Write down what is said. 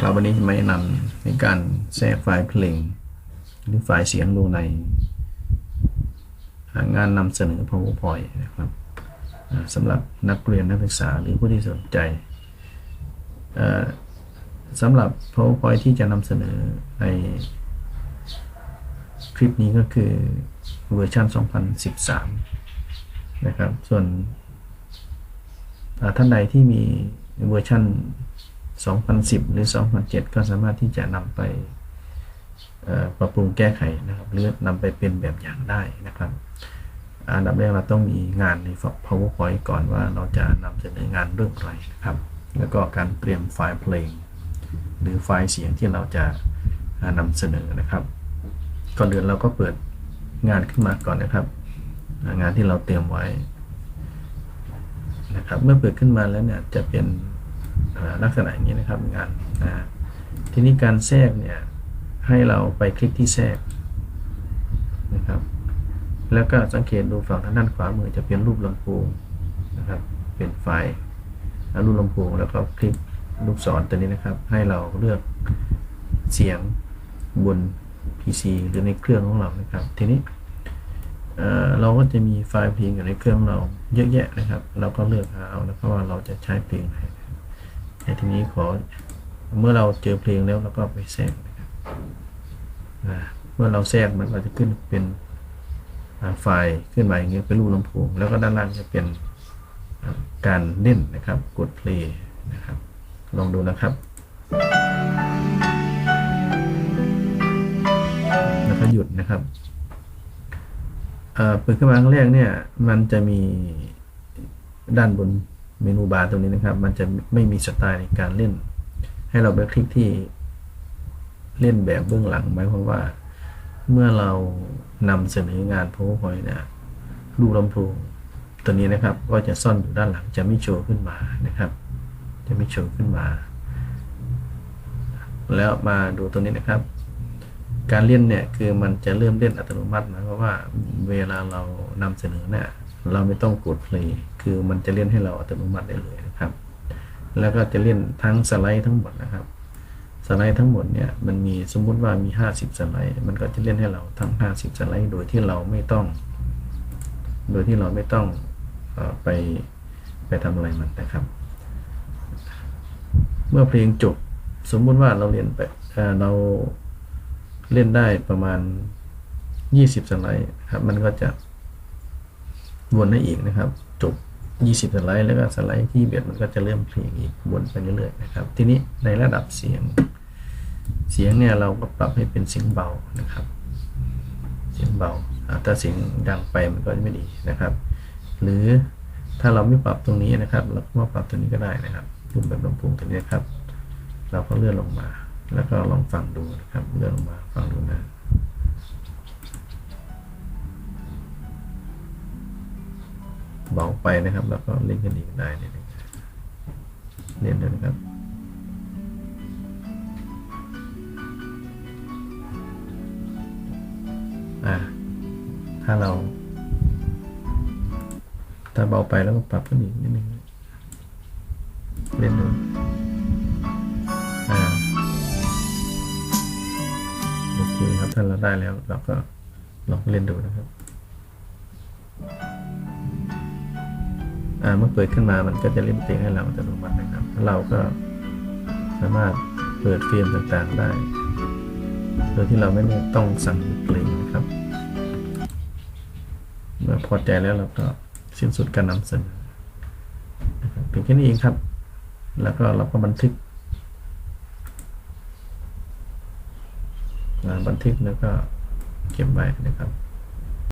ครับวันนี้จะมาแนะนำในการแทรกไฟล์เพลง หรือไฟล์เสียงลงใน งานนำเสนอ PowerPoint นะครับอ่าสำหรับนักเรียนนักศึกษาหรือผู้ที่สนใจสำหรับ PowerPoint ที่จะนำเสนอในคลิปนี้ก็คือเวอร์ชัน 2013 นะครับ ส่วนท่านใดที่มีเวอร์ชัน 2010 หรือ 2007 ก็สามารถที่จะนำไปปรับปรุงแก้ไขนะครับหรือนำไปเป็นแบบอย่างได้นะครับ อันดับแรกเราต้องมีงานใน PowerPoint ก่อนว่าเราจะนำเสนองานเรื่องอะไรนะครับ แล้วก็การเตรียมไฟล์เพลง หรือไฟล์เสียงที่เราจะนำเสนอนะครับ ก่อนอื่นเราก็เปิดงานขึ้นมาก่อนนะครับ งานที่เราเตรียมไว้นะครับ เมื่อเปิดขึ้นมาแล้วเนี่ยจะเป็น ลักษณะอย่างนี้นะครับงานนะทีนี้การแทรกเนี่ยให้เราไปคลิกที่แทรกนะครับ แล้วก็สังเกตดูฝั่งทางด้านขวามือจะเป็นรูปลำโพงนะครับ เป็นไฟล์รูปลำโพงแล้วก็คลิกลูกศรตัวนี้นะครับ ให้เราเลือกเสียงบน PC หรือในเครื่องของเรานะครับ ทีนี้เเราก็จะมีไฟล์เพลงอยู่ในเครื่องเราเยอะแยะนะครับ เราก็เลือกเอานะครับว่าเราจะใช้เพลงไหน ในทีนี้ขอเมื่อเราเจอเพลงแล้วเราก็ไปแทรกนะครับเมื่อเราแทรกมันก็จะขึ้นเป็นไฟล์ขึ้นมาอย่างเงี้ยเป็นรูปลำโพงแล้วก็ด้านล่างจะเป็นการเล่นนะครับ กดเพลย์นะครับ ลองดูนะครับแล้วก็หยุดนะครับเปิดขึ้นมาครั้งแรกเนี่ย มันจะมีด้านบน เมนูบาร์ตรงนี้นะครับ มันจะไม่มีสไตล์ในการเล่น ให้เราไปคลิกที่เล่นแบบเบื้องหลังหมายความว่าเมื่อเรานำเสนองาน PowerPoint เนี่ยรูปลำโพงตัวนี้นะครับ ก็จะซ่อนอยู่ด้านหลังจะไม่โชว์ขึ้นมานะครับ จะไม่โชว์ขึ้นมา แล้วมาดูตัวนี้นะครับ การเล่นเนี่ยคือมันจะเริ่มเล่นอัตโนมัติหมายความว่าเวลาเรานำเสนอเนี่ย เราไม่ต้องกด play คือมันจะเล่นให้เราอัตโนมัติได้เลยนะครับ แล้วก็จะเล่นทั้งสไลด์ทั้งหมดนะครับ สไลด์ทั้งหมดเนี่ยมันมีสมมุติว่ามี 50 สไลด์ มันก็จะเล่นให้เราทั้ง 50 สไลด์ โดยที่เราไม่ต้อง โดยที่เราไม่ต้องอไปไปทำอะไรมันนะครับ เมื่อเพลงจบสมมุติว่าเราเรียนไปเอ่อเราเล่นได้ประมาณ 20 สไลด์ครับ มันก็จะ วนได้อีกนะครับ จบ 20 สไลด์แล้วก็สไลด์ที่เบียดมันก็จะเริ่มเพลงอีกวนไปเรื่อยๆนะครับ ทีนี้ในระดับเสียง เสียงเนี่ยเราก็ปรับให้เป็นเสียงเบานะครับ เสียงเบาถ้าเสียงดังไปมันก็จะไม่ดีนะครับ หรือถ้าเราไม่ปรับตรงนี้นะครับ เราก็มาปรับตรงนี้ก็ได้นะครับรูปแบบลำโพงตัวนี้ครับ เราก็เลื่อนลงมา แล้วก็ลองฟังดูนะครับ เลื่อนลงมาฟังดูนะ เบาไปนะครับ แล้วก็เล่นกันอีกได้นี่นะครับเล่นด้วยนะครับอ่าถ้าเรา ถ้าเบาไปแล้วก็ปรับขึ้นอีกนิดนึงเล่นดูอ่าโอเคครับถ้าเราได้แล้วเราก็ลองเล่นดูนะครับ เมื่อเปิดขึ้นมามันก็จะเล่นเพลงให้เราอัตโนมัตินะครับเราก็สามารถเปิดเฟรมต่างๆได้ โดยที่เราไม่ต้องสั่งเพลงนะครับ เมื่อพอใจแล้วเราก็สิ้นสุดการนำเสนอเพียงแค่นี้เองครับ แล้วก็เราก็บันทึกบันทึกแล้วก็เก็บไว้นะครับ